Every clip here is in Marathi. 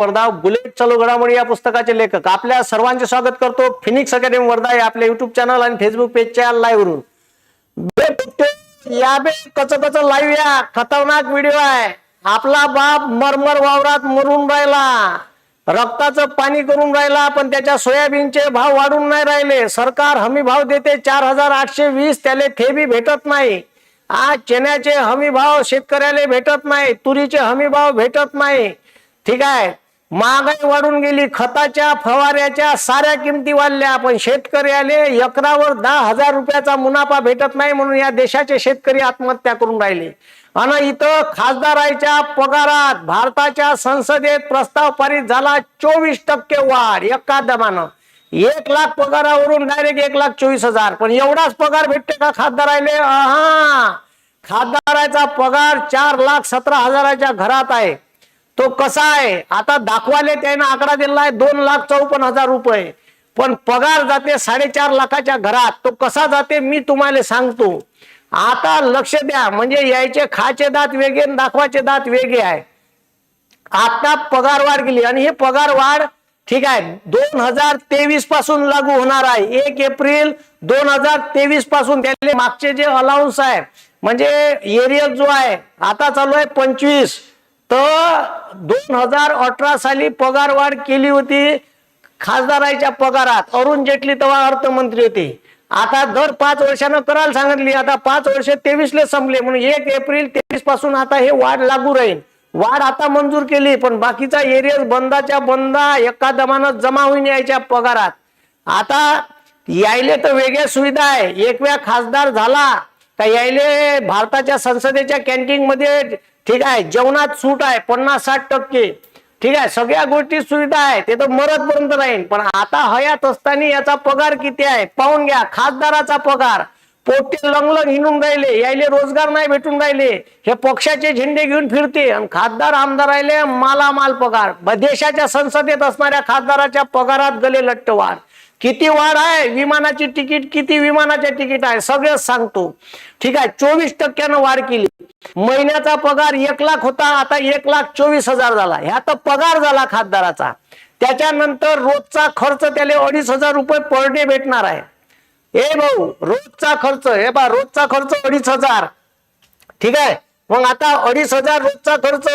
वर्धा बुलेट चलो घडामोडी या पुस्तकाचे लेखक. आपल्या सर्वांचे स्वागत करतो. फिनिक्स अकॅडमी वर्धा या आपल्या युट्यूब चॅनल आणि फेसबुक पेजच्या लाईव्हवरून या बे कच कच लाईव्ह या. खतरनाक व्हिडिओ आहे. आपला बाप मरमर वावरात मरून राहिला. रक्ताचं पाणी करून राहिला पण त्याच्या सोयाबीनचे भाव वाढून नाही राहिले. सरकार हमी भाव देते. चार हजार आठशे वीस त्याले थेबी बी भेटत नाही. आज चण्याचे हमी भाव शेतकऱ्याला भेटत नाही. तुरीचे हमी भाव भेटत नाही. ठीक आहे. महागाई वाढून गेली खताच्या फवाऱ्याच्या साऱ्या किमती वाढल्या. पण शेतकऱ्याले एकरावर दहा हजार रुपयाचा मुनाफा भेटत नाही म्हणून या देशाचे शेतकरी आत्महत्या करून राहिले. आणि इथं खासदाराच्या पगारात भारताच्या संसदेत प्रस्ताव पारित झाला चोवीस टक्के वाढ एका दमानं. एक लाख पगारावरून डायरेक्ट एक लाख चोवीस हजार. पण एवढाच पगार भेटते का खासदारायले हा खासदाराचा पगार चार लाख सतरा हजाराच्या घरात आहे. तो कसा आहे? आता दाखवाले त्यानं आकडा दिला आहे दोन लाख चौपन्न हजार रुपये. पण पगार जाते साडेचार लाखाच्या घरात. तो कसा जाते मी तुम्हाला सांगतो. आता लक्ष द्या म्हणजे यायचे खाचे दात वेगळे आणि दाखवाचे दात वेगळे आहे. आता पगार वाढ केली आणि हे पगार वाढ ठीक आहे दोन हजार तेवीसपासून लागू होणार आहे. एक एप्रिल दोन हजार तेवीसपासून त्याले मागचे जे अलाउन्स आहे म्हणजे एरियल जो आहे आता चालू आहे पंचवीस. तर दोन हजार अठरा साली पगार वाढ केली होती. खासदाराच्या पगारात अरुण जेटली तेव्हा अर्थमंत्री होते. आता दर पाच वर्षानं करायला सांगितली. आता पाच वर्ष तेवीसले संपले. म्हणून एक एप्रिल तेवीसपासून आता हे वाढ लागू राहील. वाढ आता मंजूर केली पण बाकीचा एरिया बंदाच्या बंदा एका दमानं जमा होऊन यायच्या पगारात. आता यायले तर वेगळ्या सुविधा आहे. एक वेळा खासदार झाला का यायले भारताच्या संसदेच्या कॅन्टीन मध्ये ठीक आहे? जेवणात सूट आहे पन्नास साठ टक्के. ठीक आहे? सगळ्या गोष्टी सुविधा आहे ते तर मरतपर्यंत राहील. पण आता हयात असताना याचा पगार किती आहे? पाहून घ्या. खासदाराचा पगार. पोटे लंगलंग हिंडून राहिले. यायले रोजगार नाही भेटून राहिले. हे पक्षाचे झेंडे घेऊन फिरते. आणि खासदार आमदार राहिले मालामाल पगार. देशाच्या संसदेत असणाऱ्या खासदाराच्या पगारात गले लट्टवार. किती वाढ आहे? विमानाची तिकीट किती? विमानाचे तिकीट आहे? सगळं सांगतो. ठीक आहे? चोवीस टक्क्यानं वाढ केली. महिन्याचा पगार एक लाख होता. आता एक लाख चोवीस हजार झाला. ह्या तर पगार झाला खासदाराचा. त्याच्यानंतर रोजचा खर्च त्याला अडीच हजार रुपये पर डे भेटणार आहे. ए भाऊ रोजचा खर्च. हे बा रोजचा खर्च अडीच हजार. ठीक आहे? मग आता अडीच हजार रोजचा खर्च.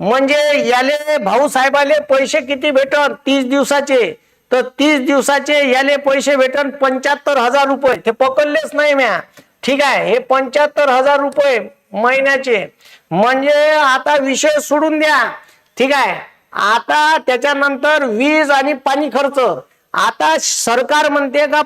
म्हणजे याले भाऊ साहेबाले पैसे किती भेटन? तीस दिवसाचे. तर तीस दिवसाचे याले पैसे भेटन पंच्याहत्तर हजार रुपये. ते पकडलेच नाही म्या. ठीक आहे हे पंच्याहत्तर हजार रुपये महिन्याचे. म्हणजे आता विषय सोडून द्या. ठीक आहे आता त्याच्यानंतर वीज आणि पाणी खर्च. आता सरकार म्हणते का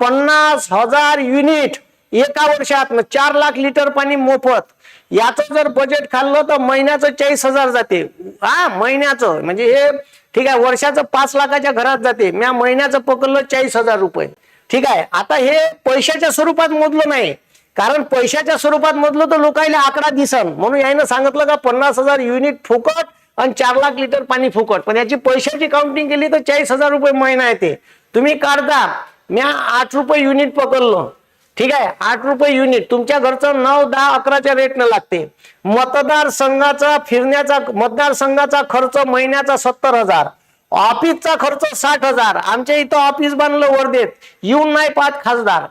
पन्नास हजार युनिट एका वर्षात चार लाख लिटर पाणी मोफत. याचं जर बजेट खाल्लं तर महिन्याचं चाळीस हजार जाते हा महिन्याचं. म्हणजे हे ठीक आहे वर्षाचं पाच लाखाच्या घरात जाते. म्या महिन्याचं पकडलं चाळीस हजार रुपये. ठीक आहे आता हे पैशाच्या स्वरूपात मोजलं नाही. कारण पैशाच्या स्वरूपात मोजलं तर लोकांना आकडा दिसन. म्हणून यानं सांगितलं का पन्नास हजार युनिट फुकट आणि चार लाख लिटर पाणी फुकट. पण याची पैशाची काउंटिंग केली तर चाळीस हजार रुपये महिना येते. तुम्ही काढता. म्या आठ रुपये युनिट पकडलं. ठीक आहे? आठ रुपये युनिट तुमच्या घरचं नऊ दहा अकराच्या रेटनं लागते. मतदार संघाचा फिरण्याचा मतदारसंघाचा खर्च महिन्याचा सत्तर हजार. ऑफिसचा खर्च साठ हजार. आमच्या इथं ऑफिस बांधलं वर्धेत येऊन नाही पाहत खासदार.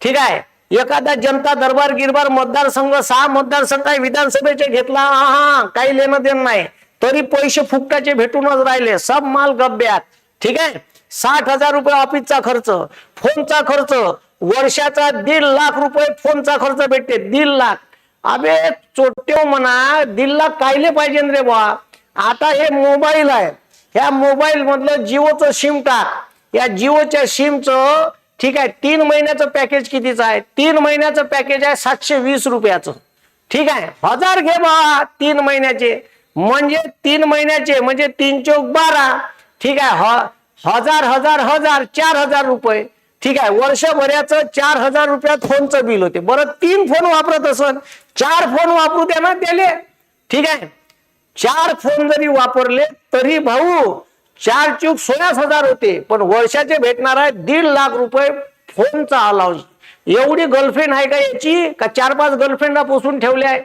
ठीक आहे? एखादा जनता दरबार गिरबार मतदारसंघ सहा मतदारसंघ विधानसभेचे घेतला हा हा काही लेणं देणं नाही. तरी पैसे फुकटाचे भेटूनच राहिले. सब माल गब्यात ठीक आहे? साठ हजार रुपये ऑफिसचा खर्च. फोनचा खर्च. वर्षाचा दीड लाख रुपये फोनचा खर्च भेटते दीड लाख. अबे चोट्यो म्हणा दीड लाख कायले पाहिजे रे बा आता हे मोबाईल आहे. ह्या मोबाईल मधलं जिओचं सिम टाक. या जिओच्या सिमचं ठीक आहे तीन महिन्याचं पॅकेज कितीचं आहे? तीन महिन्याचं पॅकेज आहे सातशे वीस रुपयाचं. ठीक आहे हजार घे बा तीन महिन्याचे. म्हणजे तीन महिन्याचे म्हणजे तीन चौक बारा. ठीक आहे ह- हजार हजार हजार चार हजार रुपये. ठीक आहे वर्षभराचं चार हजार रुपयात फोनचं बिल होते. बरं तीन फोन वापरत असन चार फोन वापरू द्या ना त्याले. ठीक आहे? चार फोन जरी वापरले तरी भाऊ चार चूक सोळाच हजार होते. पण वर्षाचे भेटणार आहे दीड लाख रुपये फोनचा अलाउन्स एवढी गर्लफ्रेंड आहे का याची? का चार पाच गर्लफ्रेंडला पोसून ठेवले आहे?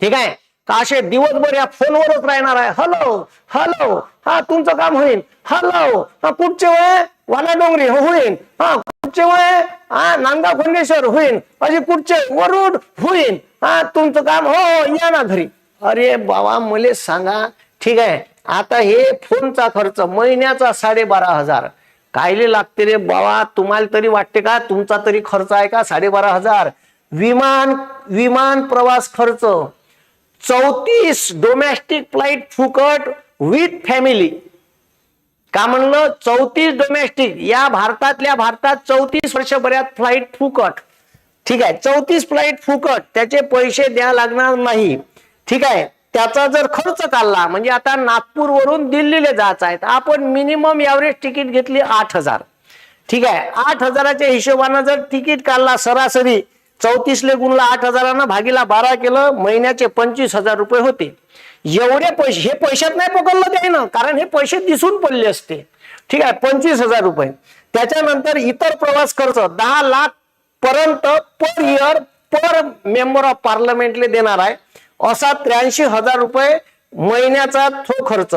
ठीक आहे? का असे दिवसभर या फोनवरच राहणार आहे? हॅलो हॅलो हा तुमचं काम होईल. हॅलो हा कुठचे वय वाला डोंगरी हो होईल हा कुठचे वय? हा नांदा खोंडेश्वर होईन. असे कुठचे? वरुड होईल हा तुमचं काम हो हो, या ना घरी. अरे बाबा मले सांगा. ठीक आहे. आता हे फोनचा खर्च महिन्याचा साडेबारा हजार. कायले लागते रे बाबा? तुम्हाला तरी वाटते का? तुमचा तरी खर्च आहे का? साडेबारा हजार. विमान विमान प्रवास खर्च. चौतीस डोमेस्टिक फ्लाईट फुकट विथ फॅमिली का म्हणलं? चौतीस डोमेस्टिक या भारतातल्या भारतात चौतीस वर्षभरात फ्लाईट फुकट. ठीक आहे? चौतीस फ्लाईट फुकट. त्याचे पैसे द्या लागणार नाही. ठीक आहे? त्याचा जर खर्च काढला म्हणजे आता नागपूरवरून दिल्लीला जायचं आहे आपण मिनिमम एव्हरेज तिकीट घेतली आठ हजार. ठीक आहे? आठ हजाराच्या हिशोबानं जर तिकीट काढला सरासरी चौतीसले गुणला आठ हजारानं भागीला बारा केलं महिन्याचे पंचवीस हजार रुपये होते. एवढे पैसे हे पैशात नाही पकडलं त्याने ना कारण हे पैसे दिसून पडले असते. ठीक आहे पंचवीस हजार रुपये. त्याच्यानंतर इतर प्रवास खर्च दहा लाख पर्यंत per year per member of पार्लमेंटले देणार आहे. असा त्र्याऐंशी हजार रुपये महिन्याचा तो खर्च.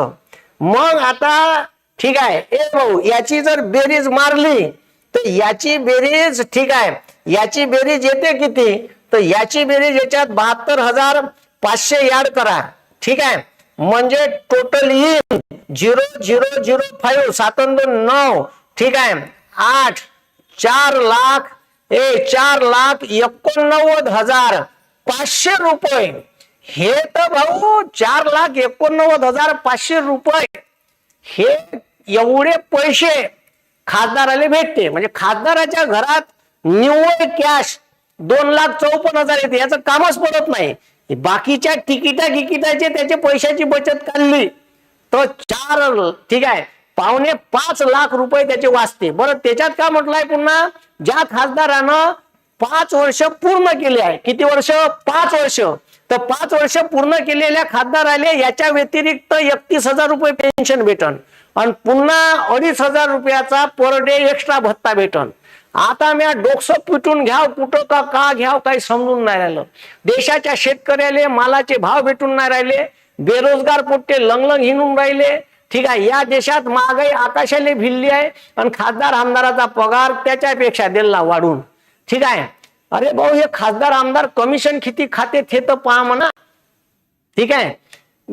मग आता ठीक आहे ए भाऊ याची जर बेरीज मारली तर याची बेरीज ठीक आहे याची बेरीज येते किती? तर याची बेरीज याच्यात बहात्तर हजार पाचशे याड करा. ठीक आहे? म्हणजे total in zero zero zero five सातन दोन नऊ. ठीक आहे? आठ चार लाख ए चार लाख एकोणनव्वद हजार पाचशे रुपये. हे तर भाऊ चार लाख एकोणनव्वद हजार पाचशे रुपये. हे एवढे पैसे खासदाराला भेटते. म्हणजे खासदाराच्या घरात निव्वळ कॅश दोन लाख चौपन्न हजार येते. याचं कामच पडत नाही. बाकीच्या तिकिटा गिकिटाचे त्याचे पैशाची बचत काढली. तर चार ठीक आहे पावणे पाच लाख रुपये त्याचे वाचते. बरं त्याच्यात का म्हटलंय पुन्हा? ज्या खासदारानं पाच वर्ष पूर्ण केले आहे. किती वर्ष? पाच वर्ष. तर पाच वर्ष पूर्ण केलेल्या खासदाराने याच्या व्यतिरिक्त एकतीस हजार रुपये पेन्शन भेटन. आणि पुन्हा अडीच हजार रुपयाचा पर डे एक्स्ट्रा भत्ता भेटन. आता मी डोकसं पिटून घ्याव कुठं का का घ्याव काही समजून नाही राहिलं. देशाच्या शेतकऱ्याले मालाचे भाव भेटून नाही राहिले बेरोजगार पोट्टे लंगलंग हिंडून राहिले. ठीक आहे या देशात महागाई आकाशाला भिल्ली आहे आणि खासदार आमदाराचा पगार त्याच्यापेक्षा दिला वाढून. ठीक आहे? अरे भाऊ हे खासदार आमदार कमिशन किती खाते ते तर पहा म्हणा. ठीक आहे?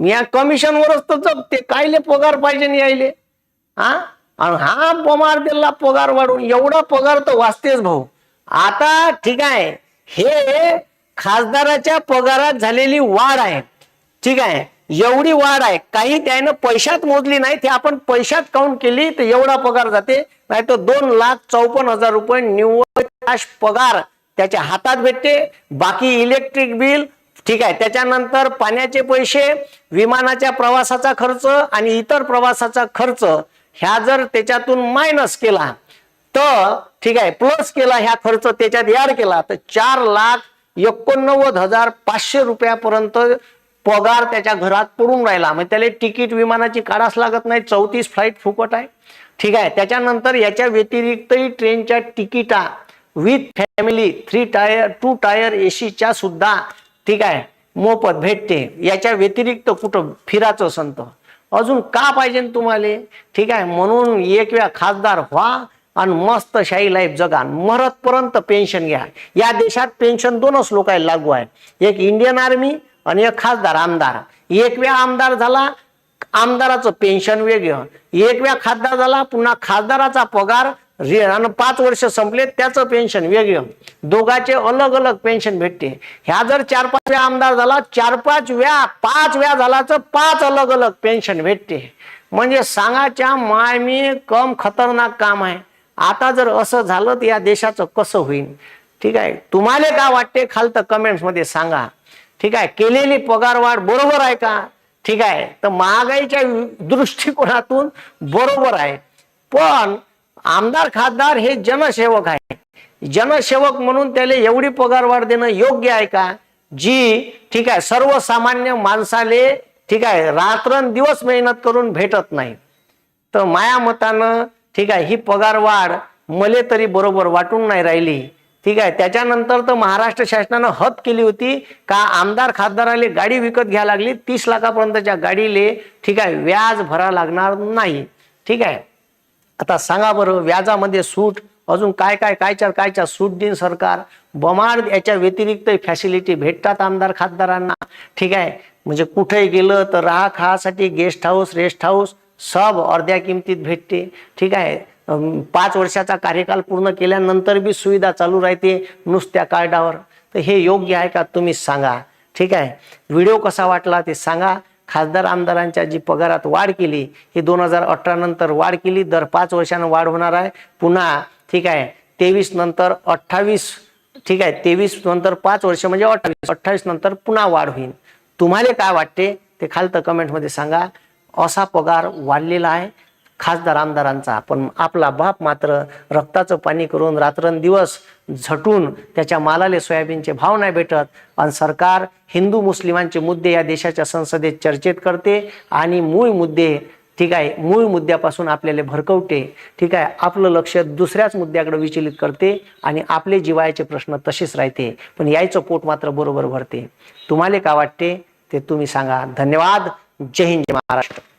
या कमिशनवरच तर जगते कायले पगार पाहिजे नाही यायले? हा आणि हा पमार दिला पगार वाढून एवढा पगार तर वाचतेच भाऊ. आता ठीक आहे हे खासदाराच्या पगारात झालेली वाढ आहे. ठीक आहे एवढी वाढ आहे. काही त्यानं पैशात मोजली नाही ते आपण पैशात काउंट केली तर एवढा पगार जाते. नाही तर दोन लाख चौपन्न हजार रुपये निव्वळ कॅश पगार त्याच्या हातात भेटते. बाकी इलेक्ट्रिक बिल ठीक आहे त्याच्यानंतर पाण्याचे पैसे विमानाच्या प्रवासाचा खर्च आणि इतर प्रवासाचा खर्च ह्या जर त्याच्यातून मायनस केला तर ठीक आहे प्लस केला ह्या खर्च त्याच्यात ऍड केला तर चार लाख एकोणनव्वद हजार पाचशे रुपयापर्यंत पगार त्याच्या घरात पडून राहिला. म्हणजे त्याला तिकीट विमानाची काढाच लागत नाही चौतीस फ्लाईट फुकट आहे. ठीक आहे त्याच्यानंतर याच्या व्यतिरिक्तही ट्रेनच्या तिकिटा with family three tier two tier एसीच्या सुद्धा ठीक आहे मोफत भेटते. याच्या व्यतिरिक्त कुठं? फिराचं संत. अजून का पाहिजे तुम्हाला? ठीक आहे म्हणून एक वेळा खासदार व्हा आणि मस्त शाही लाईफ जगा मरतपर्यंत पेन्शन घ्या. या देशात पेन्शन दोनच लोकांना लागू आहे एक इंडियन आर्मी आणि एक खासदार आमदार. एक वेळा आमदार झाला आमदाराचं पेन्शन वेगळं. एक वेळा खासदार झाला पुन्हा खासदाराचा पगार आणि पाच वर्ष संपले त्याचं पेन्शन वेगळं. दोघाचे अलग अलग पेन्शन भेटते. ह्या जर चार पाच वेळा आमदार झाला चार पाच वेळा पाच वेळा झाला तर पाच अलग अलग पेन्शन भेटते. म्हणजे सांगाच्या मायमी कम खतरनाक काम आहे. आता जर असं झालं तर या देशाचं कसं होईल ठीक आहे? तुम्हाला काय वाटते? खाल तर कमेंट्समध्ये सांगा. ठीक आहे? केलेली पगारवाढ बरोबर आहे का? ठीक आहे? तर महागाईच्या दृष्टिकोनातून बरोबर आहे. पण आमदार खासदार हे जनसेवक आहे जनसेवक म्हणून त्याला एवढी पगारवाढ देणं योग्य आहे का? जी ठीक आहे सर्वसामान्य माणसाले ठीक आहे रात्रंदिवस मेहनत करून भेटत नाही. तर माया मतानं ठीक आहे ही पगारवाढ मले तरी बरोबर वाटून नाही राहिली. ठीक आहे त्याच्यानंतर तर महाराष्ट्र शासनानं हद केली होती का आमदार खासदाराले गाडी विकत घ्यायला लागली तीस लाखापर्यंतच्या गाडीले ठीक आहे व्याज भरा लागणार नाही. ठीक आहे आता सांगा बरं व्याजामध्ये सूट अजून काय काय कायच्या कायच्या सूट देईन सरकार? बमाड याच्या व्यतिरिक्त फॅसिलिटी भेटतात आमदार खासदारांना. ठीक आहे? म्हणजे कुठेही गेलं तर राहा खासाठी गेस्ट हाऊस रेस्ट हाऊस सब अर्ध्या किमतीत भेटते. ठीक आहे? पाच वर्षाचा कार्यकाल पूर्ण केल्यानंतर बी सुविधा चालू राहते नुसत्या कार्डावर. तर हे योग्य आहे का? तुम्ही सांगा. ठीक आहे? व्हिडिओ कसा वाटला ते सांगा. खासदार आमदारांच्या जी पगारात वाढ केली ही दोन हजार अठरा नंतर वाढ केली. दर पाच वर्षानं वाढ होणार आहे. पुन्हा ठीक आहे तेवीस नंतर अठ्ठावीस ठीक आहे तेवीस नंतर पाच वर्ष म्हणजे अठ्ठावीस अठ्ठावीस नंतर पुन्हा वाढ होईल. तुम्हाला काय वाटते ते खालतं कमेंटमध्ये सांगा. असा पगार वाढलेला आहे. खासदार आमदारांचा. पण आपला बाप मात्र रक्ताचं पाणी करून रात्रंदिवस झटून त्याच्या मालाले सोयाबीनचे भाव नाही भेटत. आणि सरकार हिंदू मुस्लिमांचे मुद्दे या देशाच्या संसदेत चर्चेत करते आणि मूळ मुद्दे ठीक आहे मूळ मुद्द्यापासून आपल्याला भरकवते. ठीक आहे आपलं लक्ष दुसऱ्याच मुद्द्याकडे विचलित करते आणि आपले जिवायचे प्रश्न तसेच राहते. पण यायचं पोट मात्र बरोबर भरते. तुम्हाला काय वाटते? ते तुम्ही सांगा. धन्यवाद. जय हिंद जय महाराष्ट्र.